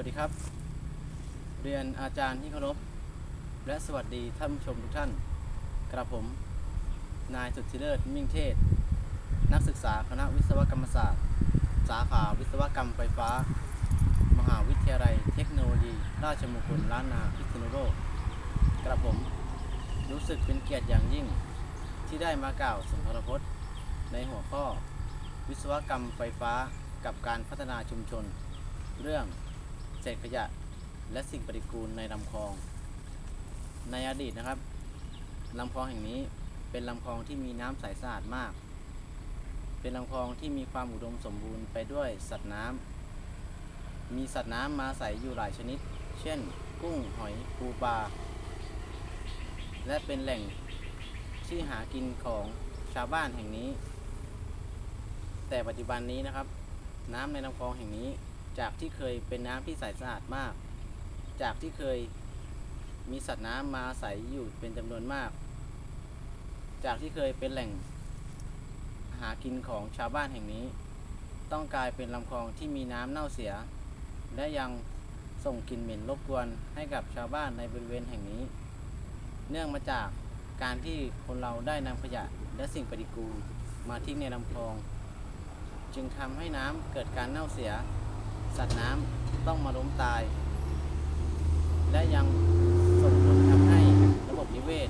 วัสดีครับ เรียนอาจารย์ที่เคารพและสวัสดีท่านผู้ชมทุกท่าน กระผม นายสุทธิเลิศมิ่งเทศ นักศึกษาคณะวิศวกรรมศาสตร์ สาขาวิศวกรรมไฟฟ้า มหาวิทยาลัยเทคโนโลยี ราชมงคลล้านนาพิษณุโลกกระผมรู้สึกเป็นเกียรติอย่างยิ่ง ที่ได้มากล่าวสุนทรพจน์ ในหัวข้อ วิศวกรรมไฟฟ้ากับการพัฒนาชุมชน เรื่อง ษขยะ และสิ่งปฏิกูลในลำคลอง ในอดีตนะครับลำคลองแห่งนี้เป็นลำคลองที่มีน้ำใสสะอาดมาก เป็นลำคลองที่มีความอุดมสมบูรณ์ไปด้วยสัตว์น้ำมีสัตว์น้ำมาอาศัยอยู่หลายชนิด เช่น กุ้งหอยปูปลาและเป็นแหล่งที่หากินของชาวบ้านแห่งนี้ แต่ปัจจุบันนี้นะครับ น้ำในลำคลองแห่งนี้ จากที่เคยเป็นน้ำที่ใสสะอาดมาก จากที่เคยมีสัตว์น้ำมาอาศัยอยู่เป็นจำนวนมาก จากที่เคยเป็นแหล่งหากินของชาวบ้านแห่งนี้ ต้องกลายเป็นลำคลองที่มีน้ำเน่าเสีย และยังส่งกลิ่นเหม็นรบกวนให้กับชาวบ้านในบริเวณแห่งนี้ เนื่องมาจากการที่คนเราได้นำขยะและสิ่งปฏิกูลมาทิ้งในลำคลอง จึงทำให้น้ำเกิดการเน่าเสีย สัตว์น้ำต้องมาล้มตาย และยังส่งผลทำให้ระบบนิเวศ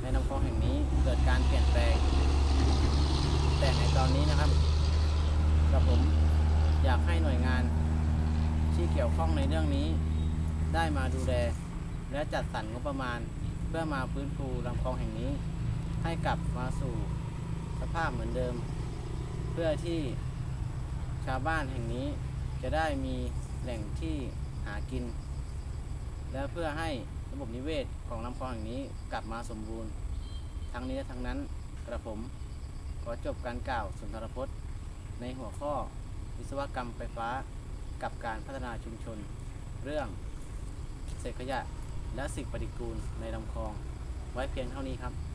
ในลำคลองแห่งนี้เกิดการเปลี่ยนแปลง แต่ในตอนนี้นะครับกับผมอยากให้หน่วยงานที่เกี่ยวข้องในเรื่องนี้ ได้มาดูแลและจัดสรรงบประมาณ เพื่อมาฟื้นฟูลำคลองแห่งนี้ ให้กลับมาสู่สภาพเหมือนเดิม เพื่อที่ชาวบ้านแห่งนี้ จะได้มีแหล่งที่หากิน และเพื่อให้ระบบนิเวศของลำคลองแห่งนี้กลับมาสมบูรณ์ ทั้งนี้และทั้งนั้นกระผมขอจบการกล่าวสุนทรพจน์ ในหัวข้อวิศวกรรมไฟฟ้ากับการพัฒนาชุมชน เรื่องเศษขยะและสิ่งปฏิกูลในลำคลอง ไว้เพียงเท่านี้ครับขอบคุณครับ